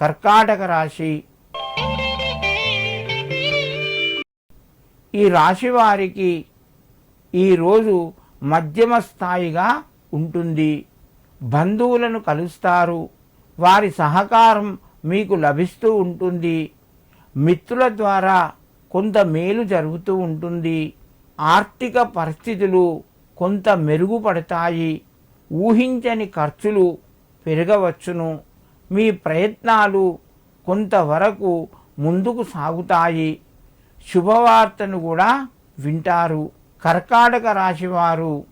కర్కాటక రాశి. ఈ రాశి వారికి ఈరోజు మధ్యమ స్థాయిగా ఉంటుంది. బంధువులను కలుస్తారు. వారి సహకారం మీకు లభిస్తూ ఉంటుంది. మిత్రుల ద్వారా కొంత మేలు జరుగుతూ ఉంటుంది. ఆర్థిక పరిస్థితులు కొంత మెరుగుపడతాయి. ఊహించని ఖర్చులు పెరగవచ్చును. మీ ప్రయత్నాలు కొంతవరకు ముందుకు సాగుతాయి. శుభవార్తను కూడా వింటారు. కర్కాటక రాశివారు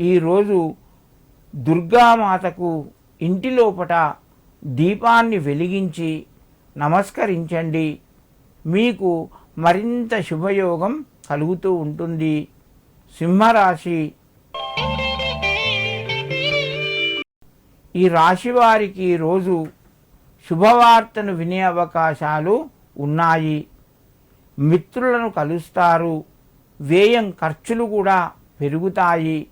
ఈరోజు దుర్గామాతకు ఇంటి లోపట దీపాన్ని వెలిగించి నమస్కరించండి. మీకు మరింత శుభయోగం కలుగుతూ ఉంటుంది. సింహరాశి. ఈ రాశి వారికి రోజు శుభవార్తను వినే అవకాశాలు ఉన్నాయి. మిత్రులను కలుస్తారు. వ్యయం ఖర్చులు కూడా పెరుగుతాయి.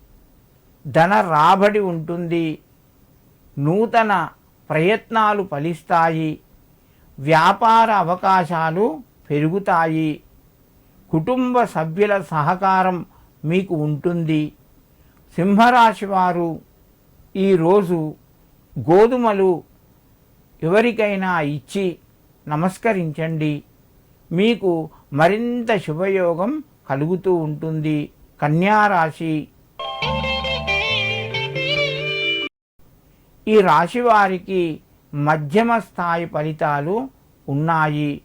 ధన రాబడి ఉంటుంది. నూతన ప్రయత్నాలు ఫలిస్తాయి. వ్యాపార అవకాశాలు పెరుగుతాయి. కుటుంబ సభ్యుల సహకారం మీకు ఉంటుంది. సింహరాశి వారు ఈరోజు గోధుమలు ఎవరికైనా ఇచ్చి నమస్కరించండి. మీకు మరింత శుభయోగం కలుగుతూ ఉంటుంది. కన్యారాశి ఈ రాశి వారికి మధ్యమ స్థాయి ఫలితాలు ఉన్నాయి.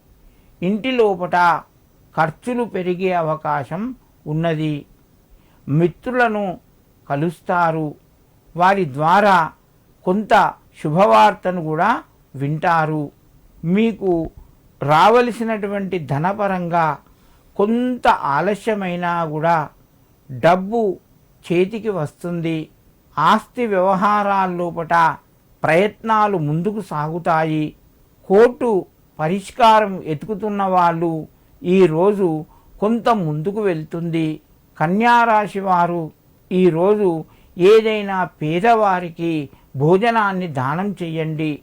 ఇంటి లోపట ఖర్చులు పెరిగే అవకాశం ఉన్నది. మిత్రులను కలుస్తారు. వారి ద్వారా కొంత శుభవార్తను కూడా వింటారు. మీకు రావలసినటువంటి ధనపరంగా కొంత ఆలస్యమైనా కూడా డబ్బు చేతికి వస్తుంది. ఆస్తి వ్యవహారాల్లోపట ప్రయత్నాలు ముందుకు సాగుతాయి. కోర్టు పరిష్కారం ఎతుకుతున్న వాళ్ళు ఈరోజు కొంత ముందుకు వెళ్తుంది. కన్యారాశి వారు ఈరోజు ఏదైనా పేదవారికి భోజనాన్ని దానం చేయండి.